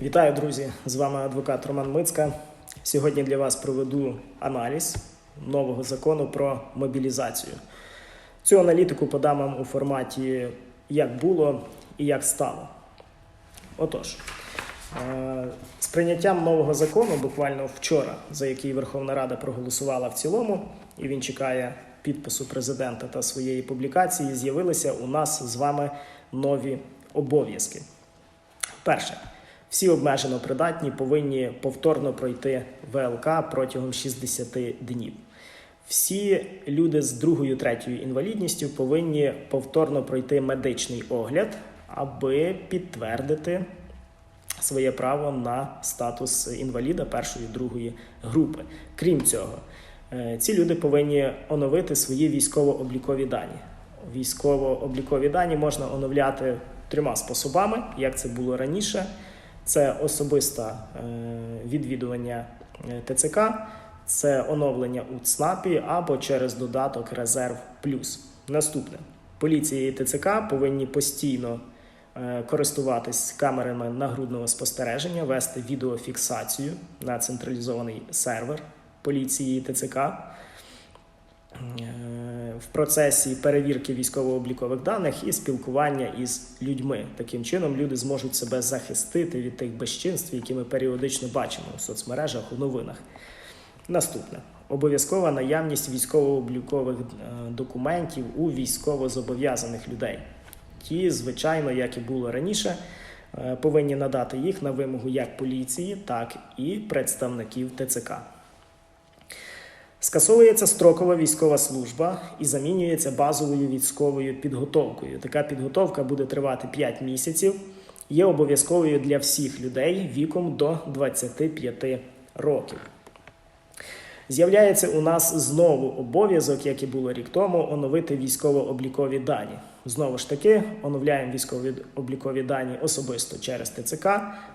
Вітаю, друзі! З вами адвокат Роман Мицька. Сьогодні для вас проведу аналіз нового закону про мобілізацію. Цю аналітику подам вам у форматі як було і як стало. Отож, е, з прийняттям нового закону, буквально вчора, за який Верховна Рада проголосувала в цілому, і він чекає підпису президента та своєї публікації, з'явилися у нас з вами нові обов'язки. Перше, всі обмежено придатні повинні повторно пройти ВЛК протягом 60 днів. Всі люди з другою третьою інвалідністю повинні повторно пройти медичний огляд, аби підтвердити своє право на статус інваліда першої другої групи. Крім цього, е, ці люди повинні оновити свої військово-облікові дані. Військово-облікові дані можна оновляти трьома способами, як це було раніше. Це особисте е, відвідування е, ТЦК, це оновлення у ЦНАПі або через додаток Резерв Плюс. Наступне поліція і ТЦК повинні постійно е, користуватись камерами нагрудного спостереження, вести відеофіксацію на централізований сервер поліції ТЦК. В процесі перевірки військово-облікових даних і спілкування із людьми. Таким чином люди зможуть себе захистити від тих безчинств, які ми періодично бачимо у соцмережах, у новинах. Наступне обов'язкова наявність військово-облікових е, документів у військово-зобов'язаних людей. Ті, звичайно, як і було раніше, е, повинні надати їх на вимогу як поліції, так і представників ТЦК. Скасовується строкова військова служба і замінюється базовою військовою підготовкою. Така підготовка буде тривати 5 місяців, є обов'язковою для всіх людей віком до 25 років. З'являється у нас знову обов'язок, як і було рік тому, оновити військово-облікові дані. Знову ж таки, оновляємо військові облікові дані особисто через ТЦК,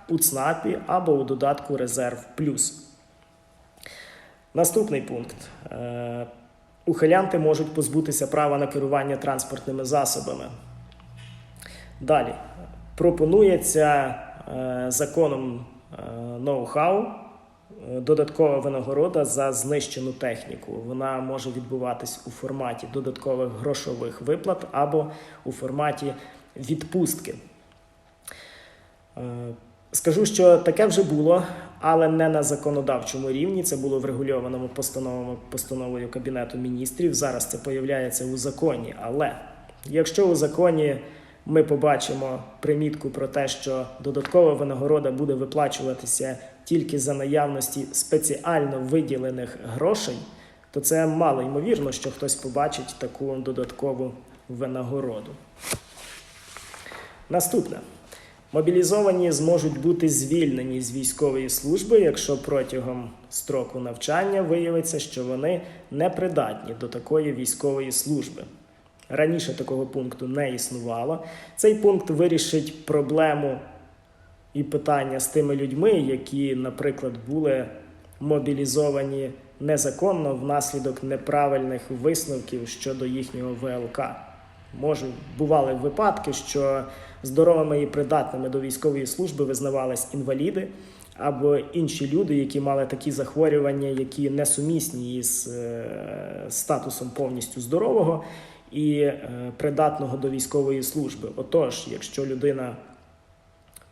у ЦНАПі або у додатку Резерв Плюс. Наступний пункт. Е, Ухилянти можуть позбутися права на керування транспортними засобами. Далі пропонується е, законом е, ноу-хау додаткова винагорода за знищену техніку. Вона може відбуватись у форматі додаткових грошових виплат або у форматі відпустки. Скажу, що таке вже було, але не на законодавчому рівні. Це було врегульовано постановою, постановою Кабінету міністрів. Зараз це появляється у законі. Але якщо у законі ми побачимо примітку про те, що додаткова винагорода буде виплачуватися тільки за наявності спеціально виділених грошей, то це мало ймовірно, що хтось побачить таку додаткову винагороду. Наступне. Мобілізовані зможуть бути звільнені з військової служби, якщо протягом строку навчання виявиться, що вони непридатні до такої військової служби. Раніше такого пункту не існувало. Цей пункт вирішить проблему і питання з тими людьми, які, наприклад, були мобілізовані незаконно внаслідок неправильних висновків щодо їхнього ВЛК. Може, бували випадки, що здоровими і придатними до військової служби визнавались інваліди або інші люди, які мали такі захворювання, які несумісні із е, статусом повністю здорового і е, придатного до військової служби. Отож, якщо людина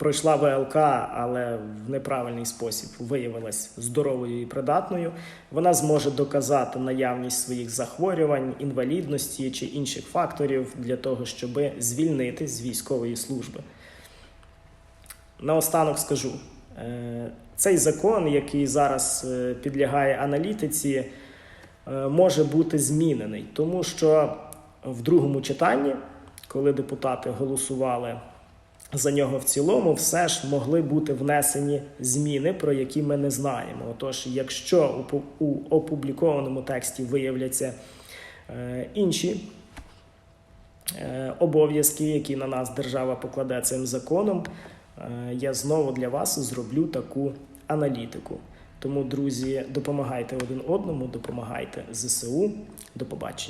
пройшла ВЛК, але в неправильний спосіб виявилась здоровою і придатною, вона зможе доказати наявність своїх захворювань, інвалідності чи інших факторів для того, щоб звільнити з військової служби. Наостанок скажу: е, цей закон, який зараз е, підлягає аналітиці, е, може бути змінений, тому що в другому читанні, коли депутати голосували за нього в цілому, все ж могли бути внесені зміни, про які ми не знаємо. Отож, якщо у, опублікованому тексті виявляться е, інші е, обов'язки, які на нас держава покладе цим законом, е, я знову для вас зроблю таку аналітику. Тому, друзі, допомагайте один одному, допомагайте ЗСУ. До побачення.